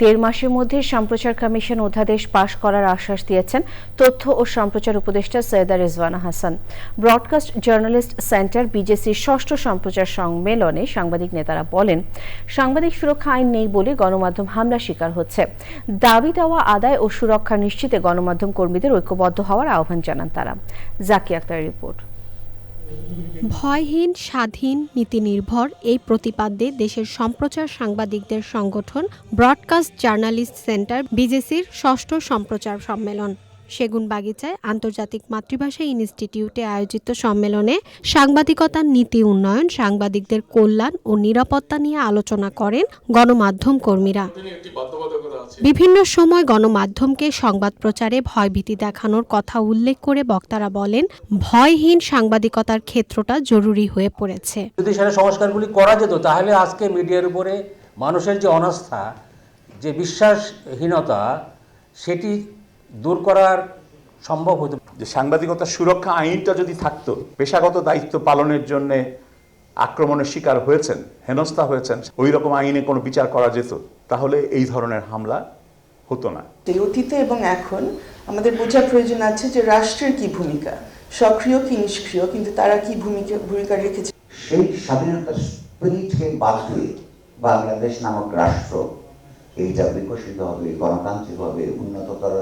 দেড় মাসের মধ্যে সম্প্রচার কমিশন অধ্যাদেশ পাশ করার আশ্বাস দিয়েছেন তথ্য ও সম্প্রচার উপদেষ্টা Syeda Rezwana Hasan. Broadcast journalist centre বিজেসির ষষ্ঠ সম্প্রচার সম্মেলনে সাংবাদিক নেতারা বলেন, সাংবাদিক সুরক্ষা আইন নেই বলে গণমাধ্যম হামলা শিকার হচ্ছে। দাবি দেওয়া, আদায় ও সুরক্ষা নিশ্চিতে গণমাধ্যম কর্মীদের ঐক্যবদ্ধ হওয়ার আহ্বান জানান তারা। জাকি আক্তার রিপোর্ট। ভয়হীন, স্বাধীন, নীতিনির্ভর এই প্রতিপাদ্যে দেশের সম্প্রচার সাংবাদিকদের সংগঠন ব্রডকাস্ট জার্নালিস্ট সেন্টার বিজেসির ষষ্ঠ সম্প্রচার সম্মেলন। সেগুনবাগিচায় আন্তর্জাতিক মাতৃভাষা ইনস্টিটিউটে আয়োজিত সম্মেলনে সাংবাদিকতার নীতি উন্নয়ন, সাংবাদিকদের কল্যাণ ও নিরাপত্তা নিয়ে আলোচনা করেন গণমাধ্যম কর্মীরা। বিভিন্ন সময় গণমাধ্যমকে সংবাদ প্রচারে ভয়ভীতি দেখানোর কথা উল্লেখ করে বক্তারা বলেন ভয়হীন সাংবাদিকতার ক্ষেত্রটা জরুরি হয়ে পড়েছে। যদি সেটা সংস্কারগুলি করা যেত তাহলে আজকে মিডিয়ার উপরে মানুষের যে অনাস্থা যে বিশ্বাসহীনতা সেটি দূর করার সম্ভব হতো। যে সাংবাদিকতা সুরক্ষা আইনটা যদি থাকতো পেশাগত দায়িত্ব পালনের জন্য আক্রমণের শিকার হয়েছেন হেনস্থা হয়েছেন ওই রকম আইনে কোনো বিচার করা যেত তাহলে এই ধরনের হামলা হতো না। এই অতীতে এবং এখন আমাদের বোঝার প্রয়োজন আছে যে রাষ্ট্রের কি ভূমিকা সক্রিয় কি নিষ্ক্রিয় কিন্তু তারা কি ভূমিকা ভূমিকা রেখেছে? সেই স্বাধীনতার স্পিরিটকে বাদ দিয়ে বাংলাদেশ নামক রাষ্ট্র এইটা বিকশিত হবে গণতান্ত্রিক হবে উন্নততর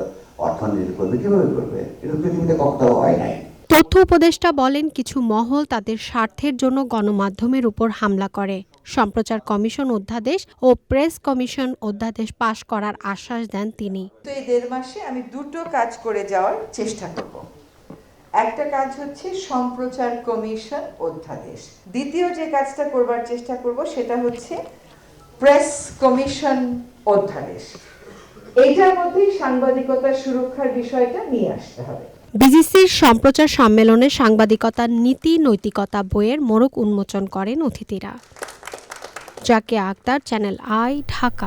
অর্থনীতি করবে কীভাবে করবে? এটা পৃথিবীতে কখনো হয় নাই। তথ্য উপদেষ্টা বলেন, কিছু মহল তাদের স্বার্থের জন্য গণমাধ্যমের উপর হামলা করে। সম্প্রচার কমিশন অধ্যাদেশ ও প্রেস কমিশন অধ্যাদেশ পাশ করার আশ্বাস দেন তিনি। তো এই দেড় মাসে আমি দুটো কাজ করে যাওয়ার চেষ্টা করব। একটা কাজ হচ্ছে সম্প্রচার কমিশন অধ্যাদেশ। দ্বিতীয় যে কাজটা করবার চেষ্টা করব সেটা হচ্ছে প্রেস কমিশন অধ্যাদেশ। এইটার মধ্যেই সাংবাদিকতার সুরক্ষার বিষয়টা নিয়ে আসতে হবে। বিজিসির সম্প্রচার সম্মেলনে সাংবাদিকতার নীতি, নৈতিকতা বইয়ের মোড়ক উন্মোচন করেন অতিথিরা। জাকে আক্তার, চ্যানেল আই, ঢাকা।